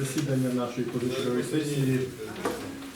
засідання нашої позачергової сесії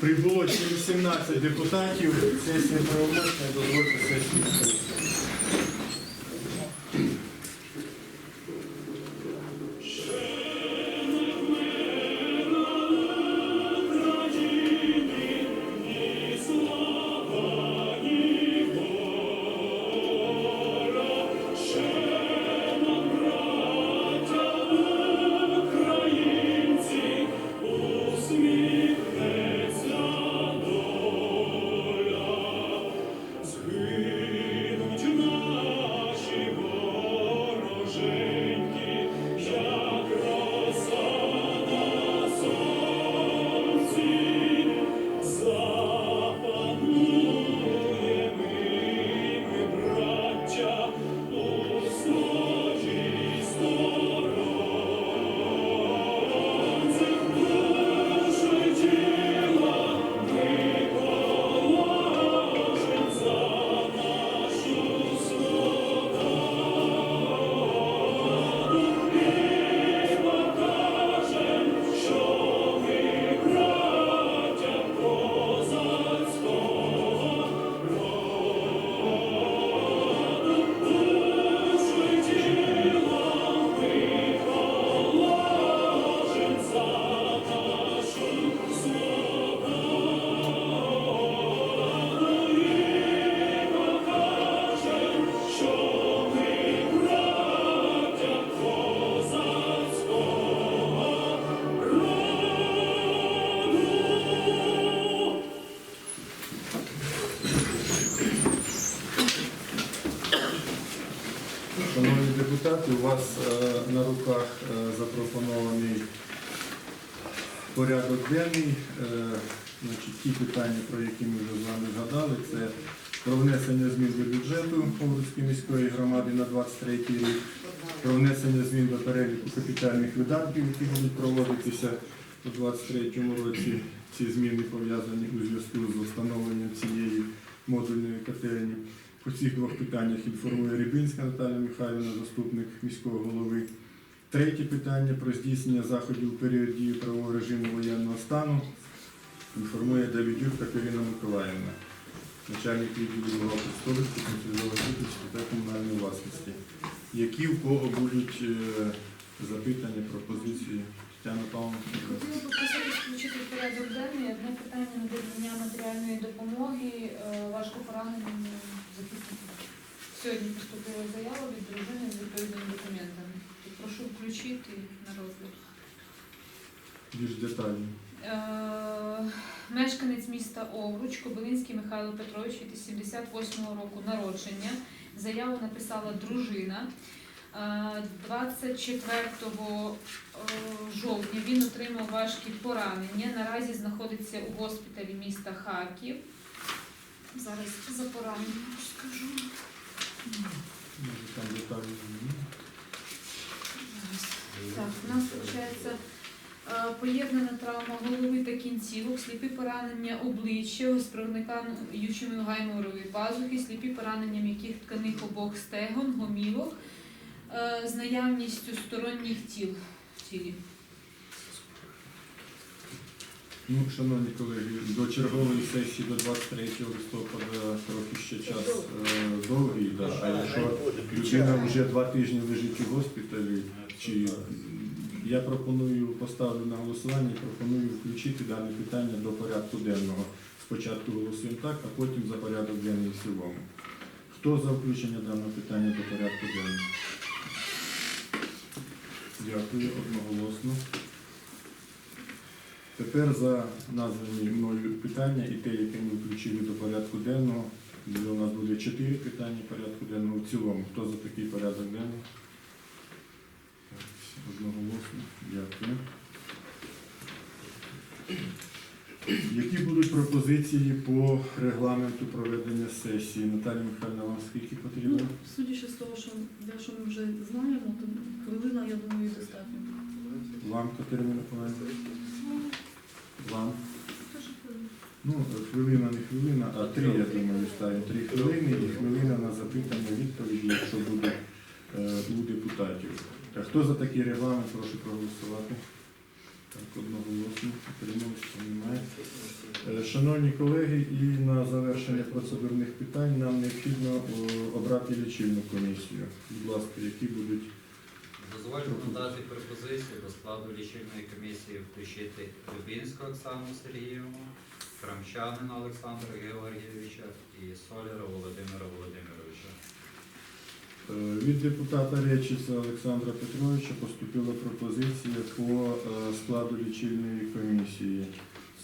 прибуло 17 депутатів. Сесія правомочна, дозвольте сесію. Руках е, запропонований порядок денний. Е, Значить, ті питання, про які ми вже з вами згадали, це про внесення змін до бюджету Овруцької міської громади на 23 рік, про внесення змін до переліку капітальних видатків, які будуть проводитися у 2023 році. Ці зміни пов'язані у зв'язку з встановленням цієї модульної котельні. По цих двох питаннях інформує Рибинська Наталія Михайлівна, заступник міського голови. Третє питання про здійснення заходів у період дії правового режиму воєнного стану. Інформує Давидюк Катерина Миколаївна, начальник відділу бухгалтерської консолідованої та комунальної власності. Які в кого будуть е, запитання, пропозиції? Тетяна Павловна? Хотіла би просити включити в порядок денний одне питання надання матеріальної допомоги е, важко пораненим захисникам. Сьогодні поступила заява від дружини з відповідними документами. Прошу включити на розгляд. Більш детально. Е, Мешканець міста Овруч, Кобилинський Михайло Петрович від 78-го року народження. Заяву написала дружина. Е, 24 е, жовтня він отримав важкі поранення. Наразі знаходиться у госпіталі міста Харків. Зараз за поранення скажу. Може там детально. Так, у нас виходить поєднана травма голови та кінцівок, сліпі поранення обличчя з проникаючими гайморової пазухи, сліпі поранення м'яких тканих обох стегон, гомілок е, з наявністю сторонніх тіл в тілі. Ну, шановні колеги, до чергової сесії до 23 листопада трохи ще час е, довгий, да. а якщо людина вже два тижні лежить у госпіталі, чи я пропоную поставлю на голосування пропоную включити дане питання до порядку денного. Спочатку голосуємо так, а потім за порядок денний в цілому. Хто за включення даного питання до порядку денного? Дякую, одноголосно. Тепер за названі мною питання і те, яке ми включили до порядку денного. У нас буде чотири питання порядку денного в цілому. Хто за такий порядок денний? Одноголосно. Дякую. Які будуть пропозиції по регламенту проведення сесії? Наталія Михайлівна, вам скільки Ну, потрібно? судячи з того, що, що ми вже знаємо, то хвилина, я думаю, достатньо. Вам, Катерина Миколаївна? Вам? Ну, хвилина не хвилина, а три, я думаю, ставимо. Три хвилини і хвилина на запитання відповіді, якщо буде е, у депутатів. Так, хто за такий регламент, прошу проголосувати. Так, одноголосно. Утрималися, немає. Е, Шановні колеги, і на завершення процедурних питань нам необхідно обрати лічильну комісію. Будь ласка, які будуть Дозвольте надати пропозицію до складу лічильної комісії включити Любінську Оксану Сергіївну, Крамчанина Олександра Георгійовича і Соляра Володимира Володимировича. Е, Від депутата Речиця Олександра Петровича поступила пропозиція по е, складу лічильної комісії.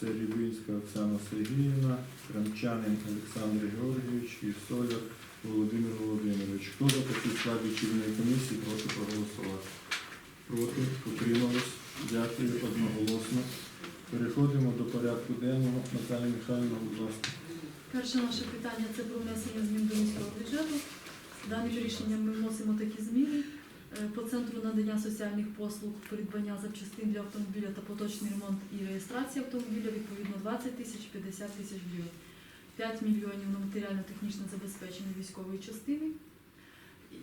Це Рібинська Оксана Сергіївна, Крамчанин Олександр Георгійович і Соляр Володимир Володимирович. Хто за такий склад лічильної комісії, прошу проголосувати. Проти, утримались. Дякую одноголосно. Переходимо до порядку денного. Наталія Михайлівна, будь ласка. Перше наше питання це про внесення змін до міського бюджету. Даним рішенням ми вносимо такі зміни. Е, По центру надання соціальних послуг, придбання запчастин для автомобіля та поточний ремонт і реєстрація автомобіля відповідно 20 тисяч 50 тисяч гривень. 5 мільйонів на матеріально-технічне забезпечення військової частини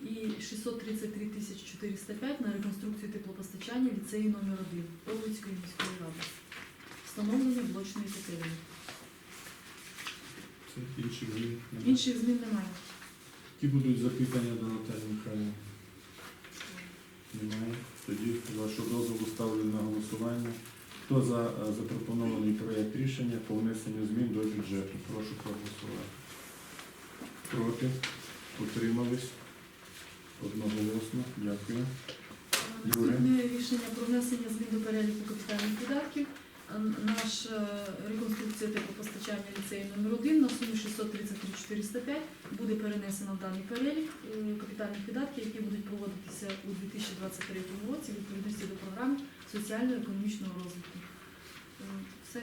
і 633 тисяч 405 на реконструкцію теплопостачання ліцею номер 1 Овруцької міської ради. Встановлення блочної котельні. Інших змін. немає. Які будуть запитання до Наталії Михайлівни? Немає. Тоді вашого дозволу ставлю на голосування. Хто за е, запропонований проєкт рішення по внесенню змін до бюджету? Прошу проголосувати. Проти? Утримались? Одноголосно. Дякую. Юре. Рішення про внесення змін до переліку капітальних видатків. А Наш е, реконструкція теплопостачання ліцею номер 1 на суму 633 405 буде перенесена в даний перелік е, капітальних видатків, які будуть проводитися у 2023 році в відповідності до програми соціально-економічного розвитку. Е, Все.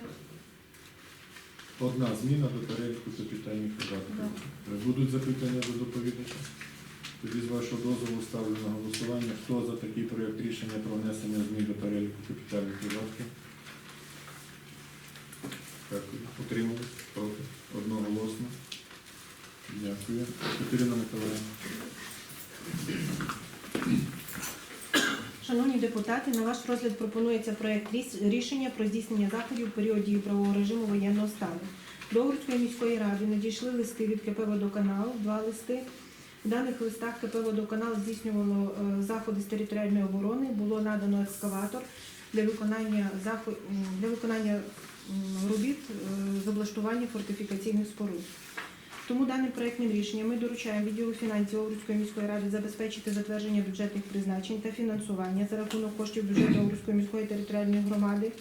Одна зміна до переліку капітальних видатків. Да. Будуть запитання до доповідача? Тоді з вашого дозволу ставлю на голосування. Хто за такий проєкт рішення про внесення змін до переліку капітальних видатків? Дякую. Проти? Одноголосно. Дякую. Катерина Миколаївна. Шановні депутати, на ваш розгляд пропонується проект рішення про здійснення заходів в період дії правового режиму воєнного стану. До Угорської міської ради надійшли листи від КП «Водоканал», два листи. В даних листах КП «Водоканал» здійснювало е, заходи з територіальної оборони, було надано екскаватор для виконання для виконання робіт е, з облаштування фортифікаційних споруд. Тому даним проектним рішенням ми доручаємо відділу фінансів Овруцької міської ради забезпечити затвердження бюджетних призначень та фінансування за рахунок коштів бюджету Овруцької міської територіальної громади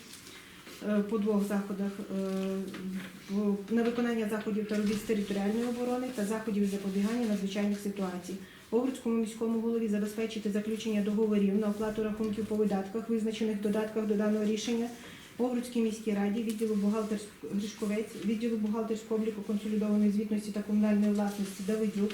е, по двох заходах е, на виконання заходів та робіт з територіальної оборони та заходів запобігання надзвичайних ситуацій. Овруцькому міському голові забезпечити заключення договорів на оплату рахунків по видатках, визначених в додатках до даного рішення. Овруцькій міській раді, відділу Гришковець, відділу бухгалтерського обліку консолідованої звітності та комунальної власності Давидюк,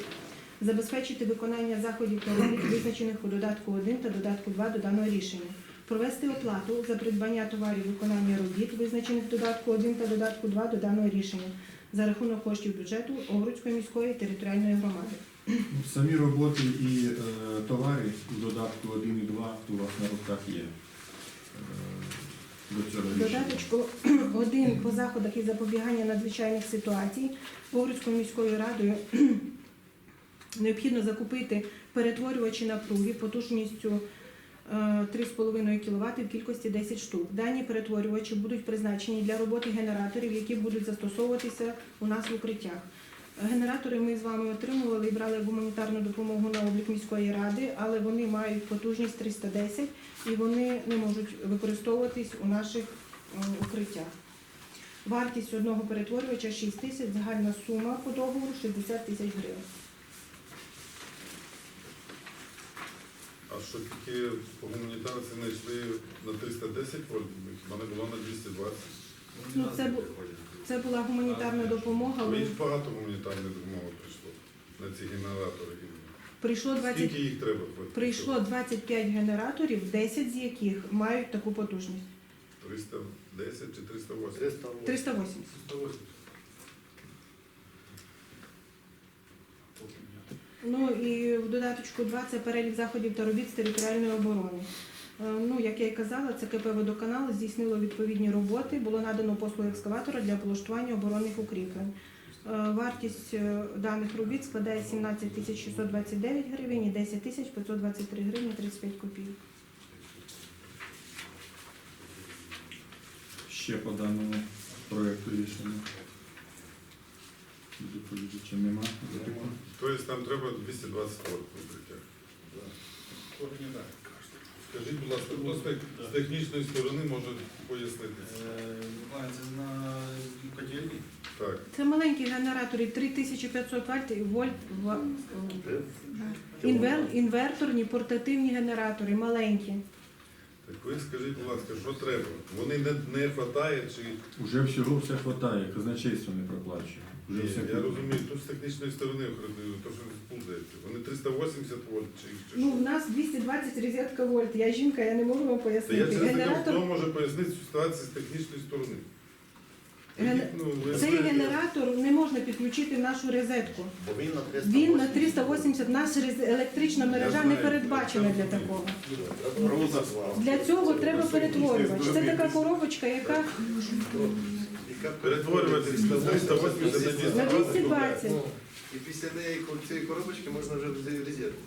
забезпечити виконання заходів та робіт, визначених у додатку 1 та додатку 2 до даного рішення, провести оплату за придбання товарів виконання робіт, визначених додатку 1 та додатку 2 до даного рішення, за рахунок коштів бюджету Овруцької міської територіальної громади. Самі роботи і е, товари в додатку 1 і 2 у вас на руках є. Е. Додаточку один по заходах із запобігання надзвичайних ситуацій Овруцькою міською радою необхідно закупити перетворювачі напруги потужністю е, 3,5 кВт в кількості 10 штук. Дані перетворювачі будуть призначені для роботи генераторів, які будуть застосовуватися у нас в укриттях. Генератори ми з вами отримували і брали гуманітарну допомогу на облік міської ради, але вони мають потужність 310 і вони не можуть використовуватись у наших укриттях. Вартість одного перетворювача 6 тисяч, загальна сума по договору 60 тисяч гривень. А що тільки по гуманітарці знайшли на 310 вольт, хіба не було на 220? Ну, це Це була гуманітарна допомога, але Мені багато гуманітарної допомоги прийшло на ці генератори. прийшло 20, Скільки їх треба? прийшло 25 генераторів, 10 з яких мають таку потужність. 310 чи 380? 380. 380. Ну і в додаточку 2 це перелік заходів та робіт з територіальної оборони. Е, Ну, як я і казала, це КП «Водоканал» здійснило відповідні роботи, було надано послуги екскаватора для облаштування оборонних укріплень. Е, Вартість е, даних робіт складає 17 тисяч 629 гривень і 10 тисяч 523 гривні 35 копійок. Ще по даному проекту рішення. Доповідача нема. Тобто там треба 220 вольт укриття. Скажіть, будь ласка, хто з технічної сторони може пояснити? Це на котельні? Так. Це маленькі генератори 3500 вольт, вольт в- інвер, інверторні портативні генератори, маленькі. Так ви скажіть, будь ласка, що треба? Вони не, не хватає чи Уже всього все хватає, казначейство не проплачує. Ні, я розумію, тут з технічної сторони то, що спуздається. Вони 380 вольт чи, чи Ну, що? в нас 220 розетка вольт. Я жінка, я не можу вам Та я пояснити. через таке, Генератор хто може пояснити цю ситуацію з технічної сторони? Ген- Ну, ви Цей знаєте, генератор не можна підключити в нашу розетку. Бо він на 380. Він на 380, наша рез- електрична мережа не знаю. передбачена для такого. Для цього треба перетворювач. Це така коробочка, яка Перетворювати з 380 на на 220. 220. І після неї цієї коробочки можна вже взяти резерву.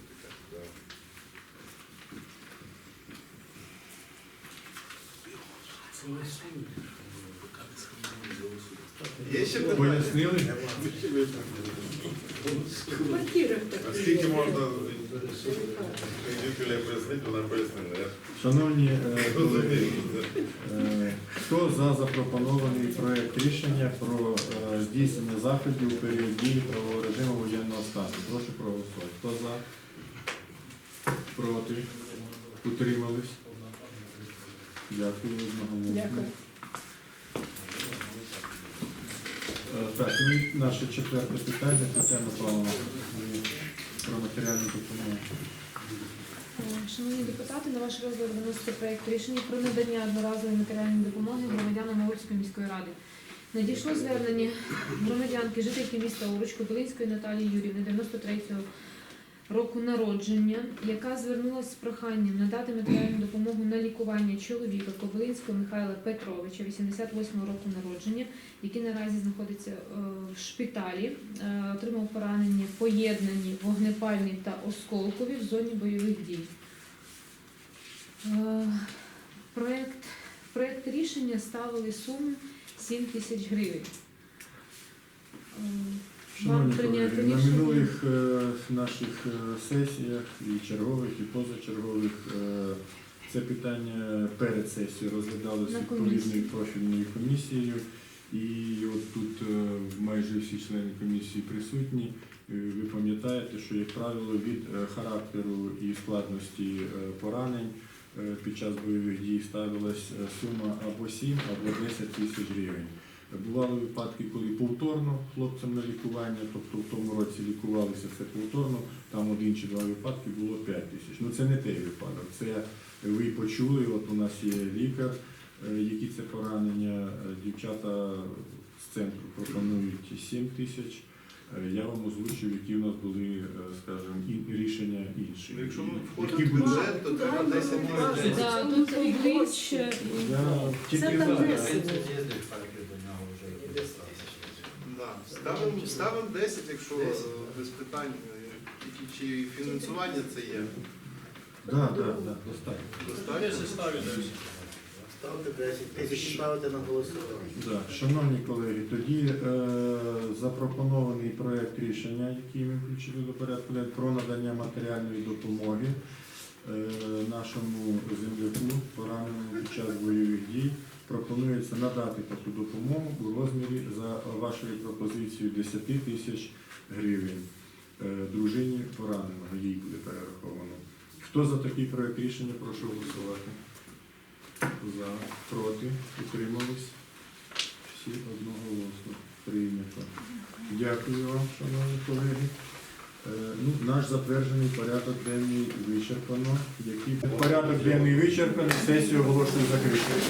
Є ще питання? Пояснили? А скільки можна Шановні е, колеги, е, хто за запропонований проект рішення про е, здійснення заходів у період дії правового режиму воєнного стану? Прошу проголосувати. Хто за? Проти? Утримались? Дякую. Дякую. Так, і наше четверте питання, Тетяна Павловна, про матеріальну допомогу. Шановні депутати, на ваш розгляд виноситься проєкт рішення про надання одноразової матеріальної допомоги громадянам Овруцької міської ради. Надійшло звернення громадянки, жительки міста Овруч Кобилинської Наталії Юрівни, 93-го року народження, яка звернулася з проханням надати матеріальну допомогу на лікування чоловіка Кобилинського Михайла Петровича, 88-го року народження, який наразі знаходиться е, в шпиталі, е, отримав поранення поєднані вогнепальні та осколкові в зоні бойових дій. Е, Проект, проект рішення ставили суму 7 тисяч гривень. Шановні колеги, на минулих е, наших е, сесіях, і чергових, і позачергових, е, це питання перед сесією розглядалося відповідною профільною комісією. І от тут майже всі члени комісії присутні. Ви пам'ятаєте, що, як правило, від характеру і складності поранень під час бойових дій ставилась сума або 7, або 10 тисяч гривень. Бували випадки, коли повторно хлопцям на лікування, тобто в тому році лікувалися все повторно, там один чи два випадки було 5 тисяч. Ну це не той випадок. Це ви почули, от у нас є лікар, е, які це поранення. Е, дівчата з центру пропонують 7 тисяч. Е, я вам озвучив, які в нас були, скажімо, рішення інші. Ну, якщо ми в бюджет, то треба 10 тисяч. Це там 10. Ставимо ставимо 10, якщо е, без питань, е, чи фінансування це є. Да, да, да, достатньо. Достатньо? Ставте 10 тисяч, ставите на голосування. Да. Шановні колеги, тоді е, запропонований проект рішення, який ми включили до порядку денного, про надання матеріальної допомоги е, нашому земляку, пораненому під час бойових дій, пропонується надати таку допомогу у розмірі за вашою пропозицією 10 тисяч гривень. Е, Дружині пораненого їй буде перераховано. Хто за такий проект рішення, прошу голосувати. За, проти, утримались. Всі одноголосно прийнято. Дякую вам, шановні колеги. Е, Ну, наш затверджений порядок денний вичерпано. Який порядок денний вичерпаний, сесію оголошую закритою.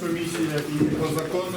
Комісія і по закону